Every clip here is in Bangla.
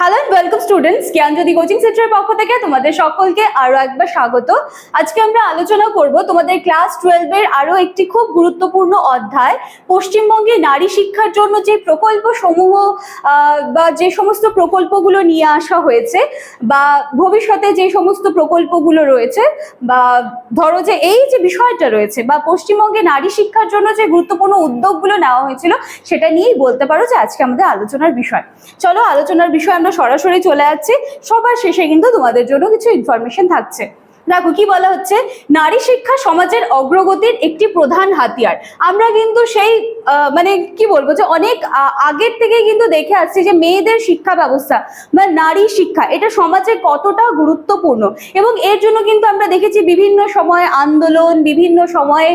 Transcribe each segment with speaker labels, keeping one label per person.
Speaker 1: Hello welcome students Gyanjyoti coaching সেন্টারের পক্ষ থেকে তোমাদের সকলকে আরও একবার স্বাগত। আজকে আমরা আলোচনা করব তোমাদের ক্লাস টুয়েলভের আরও একটি খুব গুরুত্বপূর্ণ অধ্যায়, পশ্চিমবঙ্গে নারী শিক্ষার জন্য যে প্রকল্প সমূহ বা যে সমস্ত প্রকল্পগুলো নিয়ে আসা হয়েছে, বা ভবিষ্যতে যে সমস্ত প্রকল্পগুলো রয়েছে, বা ধরো যে এই যে বিষয়টা রয়েছে, বা পশ্চিমবঙ্গে নারী শিক্ষার জন্য যে গুরুত্বপূর্ণ উদ্যোগগুলো নেওয়া হয়েছিল, সেটা নিয়েই বলতে পারো যে আজকে আমাদের আলোচনার বিষয়। চলো আলোচনার বিষয় আমরা সরাসরি চলে যাচ্ছি সবার শেষে কিন্তু তোমাদের জন্য কিছু ইনফরমেশন থাকছে। দেখো, কি বলা হচ্ছে? নারী শিক্ষা সমাজের অগ্রগতির একটি প্রধান হাতিয়ার। আমরা কিন্তু সেই মানে কি বলব যে অনেক আগের থেকে কিন্তু দেখে আসছি যে মেয়েদের শিক্ষা ব্যবস্থা বা নারী শিক্ষা, এটা সমাজে কতটা গুরুত্বপূর্ণ? এবং এর জন্য কিন্তু আমরা দেখেছি বিভিন্ন সময়ে আন্দোলন, বিভিন্ন সময়ে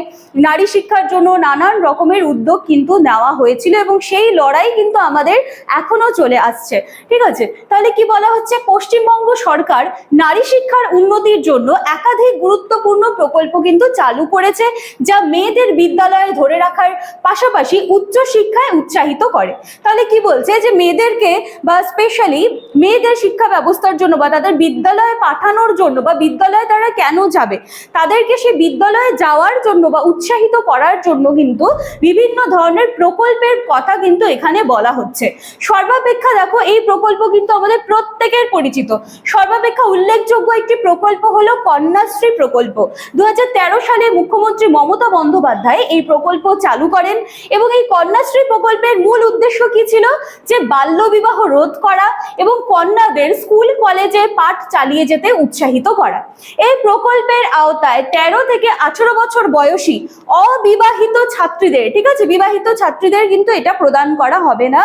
Speaker 1: নারী শিক্ষার জন্য নানান রকমের উদ্যোগ কিন্তু নেওয়া হয়েছিল এবং সেই লড়াই কিন্তু আমাদের এখনও চলে আসছে। ঠিক আছে? তাহলে কি বলা হচ্ছে? পশ্চিমবঙ্গ সরকার নারী শিক্ষার উন্নতির জন্য একাধিক গুরুত্বপূর্ণ প্রকল্প কিন্তু চালু করেছে, যা মেয়েদের বিদ্যালয়ে ধরে রাখার পাশাপাশি উচ্চ শিক্ষায় উৎসাহিত করে। তাহলে কি বলছে যে মেয়েদেরকে বা স্পেশালি মেয়েদের শিক্ষা ব্যবস্থার জন্য বা তাদের বিদ্যালয়ে পাঠানোর জন্য বা বিদ্যালয়ে তারা কেন যাবে? তাদেরকে সে বিদ্যালয়ে যাওয়ার জন্য বা উৎসাহিত করার জন্য কিন্তু বিভিন্ন ধরনের প্রকল্পের কথা কিন্তু এখানে বলা হচ্ছে। সর্বাপেক্ষা দেখো, এই প্রকল্প কিন্তু আমাদের প্রত্যেকের পরিচিত। সর্বাপেক্ষা উল্লেখযোগ্য একটি প্রকল্প হলো কন্যাশ্রী প্রকল্প। দুই হাজার তেরো সালে মুখ্যমন্ত্রী মমতা বন্দ্যোপাধ্যায় এই প্রকল্প চালু করেন। এবং এই কন্যাশ্রী প্রকল্পের মূল উদ্দেশ্য কি ছিল? যে বাল্যবিবাহ রোধ করা এবং কন্যাদের স্কুল, কলেজে পাঠ চালিয়ে যেতে উৎসাহিত করা। এই প্রকল্পের আওতায় তেরো থেকে আঠারো বছর বয়সী অবিবাহিত ছাত্রীদের, ঠিক আছে? বিবাহিত ছাত্রীদের কিন্তু এটা প্রদান করা হবে না।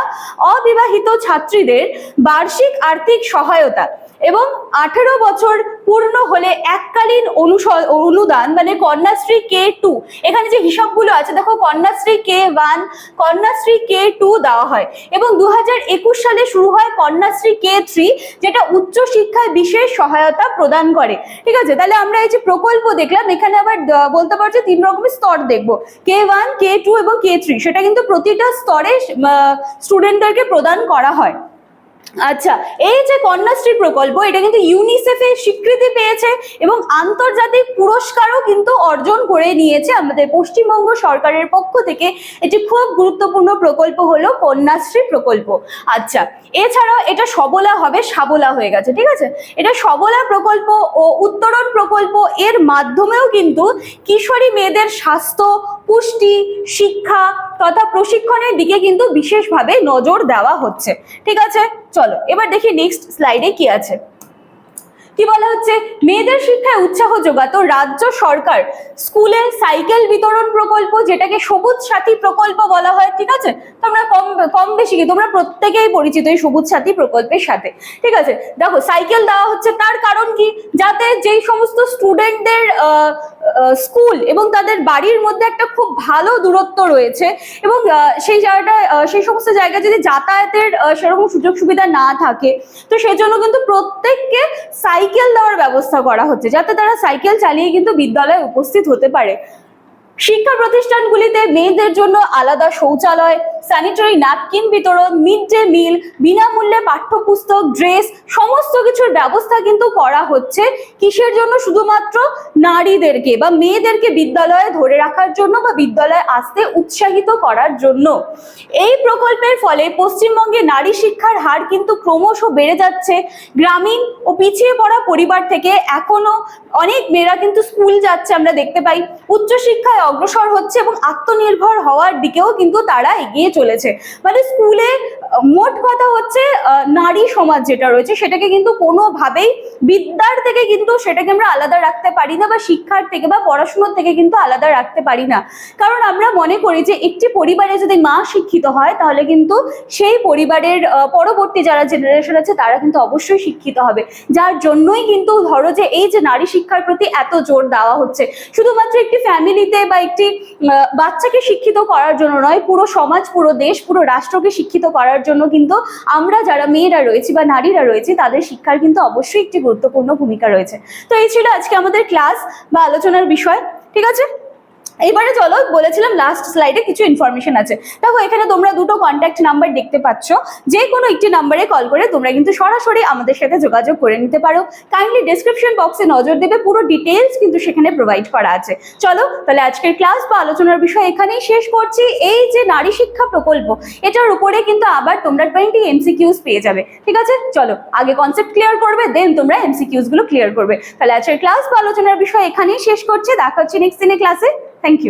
Speaker 1: অবিবাহিত ছাত্রীদের বার্ষিক আর্থিক সহায়তা এবং আঠেরো বছর পূর্ণ হলে এককালীন অনুদান মানে কন্যাশ্রী কে টু এখানে যে হিসাবগুলো আছে, দেখো Kanyashree K one Kanyashree K two দেওয়া হয়। এবং দু সালে শুরু হয় কন্যাশ্রী কে থ্রি যেটা উচ্চ শিক্ষায় বিশেষ সহায়তা প্রদান করে। ঠিক আছে? তাহলে আমরা এই যে প্রকল্প দেখলাম, এখানে আবার বলতে পারছি তিন রকমের স্তর দেখব। কে ওয়ান কে টু এবং কে থ্রি সেটা কিন্তু প্রতিটা স্তরে স্টুডেন্টদেরকে প্রদান করা হয়। আচ্ছা এই যে কন্যাশ্রী প্রকল্প, এটা কিন্তু ইউনিসেফের স্বীকৃতি পেয়েছে এবং আন্তর্জাতিক পুরস্কারও কিন্তু অর্জন করে নিয়েছে আমাদের পশ্চিমবঙ্গ সরকারের পক্ষ থেকে। এটি খুব গুরুত্বপূর্ণ প্রকল্প হলো কন্যাশ্রী প্রকল্প। আচ্ছা এছাড়াও এটা সবলা হবে, সাবলা হয়ে গেছে, ঠিক আছে? এটা সবলা প্রকল্প ও উত্তরণ প্রকল্প এর মাধ্যমেও কিন্তু কিশোরী মেয়েদের স্বাস্থ্য পুষ্টি, শিক্ষা তথা প্রশিক্ষণের দিকে কিন্তু বিশেষভাবে নজর দেওয়া হচ্ছে। ঠিক আছে? চলো, এবার দেখি নেক্সট স্লাইডে কি আছে। কি বলা হচ্ছে? মেয়েদের শিক্ষায় উৎসাহ যোগাতো রাজ্য সরকার। স্কুলে সাইকেল বিতরণ প্রকল্প, যেটাকে সবুজ সাথী প্রকল্প বলা হয়, ঠিক আছে? তোমরা কম কম বেশি কি? তোমরা প্রত্যেকেই পরিচিত এই সবুজ সাথী প্রকল্পের সাথে, ঠিক আছে? দেখো, সাইকেল দেওয়া হচ্ছে তার কারণ কি? যাতে যেই সমস্ত স্টুডেন্টদের স্কুল এবং তাদের বাড়ির মধ্যে একটা খুব ভালো দূরত্ব রয়েছে এবং সেই জায়গাটা সেই সমস্ত জায়গায় যদি যাতায়াতের সেরকম সুযোগ সুবিধা না থাকে, তো সেজন্য কিন্তু প্রত্যেককে সাইকেল দেওয়ার ব্যবস্থা করা হচ্ছে যাতে তারা সাইকেল চালিয়ে কিন্তু বিদ্যালয়ে উপস্থিত হতে পারে। শিক্ষা প্রতিষ্ঠানগুলিতে মেয়েদের জন্য আলাদা শৌচালয় স্যানিটারি ন্যাপকিন বিতরণ মিড ডে মিল বিনামূল্যে পাঠ্যপুস্তক ড্রেস সমস্ত কিছুর ব্যবস্থা কিন্তু করা হচ্ছে কিসের জন্য? শুধুমাত্র নারীদেরকে বা মেয়েদেরকে বিদ্যালয়ে ধরে রাখার জন্য বা বিদ্যালয়ে আসতে উৎসাহিত করার জন্য। এই প্রকল্পের ফলে পশ্চিমবঙ্গে নারী শিক্ষার হার কিন্তু ক্রমশ বেড়ে যাচ্ছে। গ্রামীণ ও পিছিয়ে পড়া পরিবার থেকে এখনও অনেক মেয়েরা কিন্তু স্কুল যাচ্ছে আমরা দেখতে পাই। উচ্চশিক্ষায় অগ্রসর হচ্ছে এবং আত্মনির্ভর হওয়ার দিকেও কিন্তু তারা এগিয়ে চলেছে। মানে স্কুলে মোট কথা হচ্ছে নারী সমাজ যেটা রয়েছে সেটাকে কিন্তু কোনোভাবেই বিদ্যার থেকে কিন্তু সেটাকে আমরা আলাদা রাখতে পারি না বা শিক্ষার থেকে বা পড়াশোনার থেকে কিন্তু আলাদা রাখতে পারি না। কারণ আমরা মনে করি যে একটি পরিবারে যদি মা শিক্ষিত হয়, তাহলে কিন্তু সেই পরিবারের পরবর্তী যারা জেনারেশন আছে তারা কিন্তু অবশ্যই শিক্ষিত হবে। যার জন্যই কিন্তু ধরো যে এই যে নারী শিক্ষার প্রতি এত জোর দেওয়া হচ্ছে। শুধুমাত্র একটি ফ্যামিলিতে বা একটি বাচ্চাকে শিক্ষিত করার জন্য নয়, পুরো সমাজ, পুরো দেশ, পুরো রাষ্ট্রকে শিক্ষিত করার জন্য কিন্তু আমরা যারা মেয়েরা রয়েছি বা নারীরা রয়েছি, তাদের শিক্ষার কিন্তু অবশ্যই একটি গুরুত্বপূর্ণ ভূমিকা রয়েছে। তো এই ছিল আজকে আমাদের ক্লাস বা আলোচনার বিষয়, ঠিক আছে? এবারে চলো, বলেছিলাম লাস্ট স্লাইডে কিছু ইনফরমেশন আছে। দেখো, এখানে তোমরা দুটো কন্ট্যাক্ট নাম্বার দেখতে পাচ্ছ। যে কোনো একটি নাম্বারে কল করে তোমরা কিন্তু সরাসরি আমাদের সাথে যোগাযোগ করে নিতে পারো। কাইন্ডলি ডেসক্রিপশন বক্সে নজর দেবে, পুরো ডিটেলস কিন্তু সেখানে প্রোভাইড করা আছে। চলো, তাহলে আজকের ক্লাস বা আলোচনার বিষয় এখানেই শেষ করছি। এই যে নারী শিক্ষা প্রকল্প, এটার উপরে কিন্তু আবার তোমরা টোয়েন্টি এমসিকিউস পেয়ে যাবে। ঠিক আছে? চলো, আগে কনসেপ্ট ক্লিয়ার করবে দেন তোমরা এমসিকিউসগুলো ক্লিয়ার করবে। তাহলে আজকের ক্লাস বা আলোচনার বিষয় এখানেই শেষ করছে। দেখা হচ্ছে নেক্সট দিনের ক্লাসে Thank you.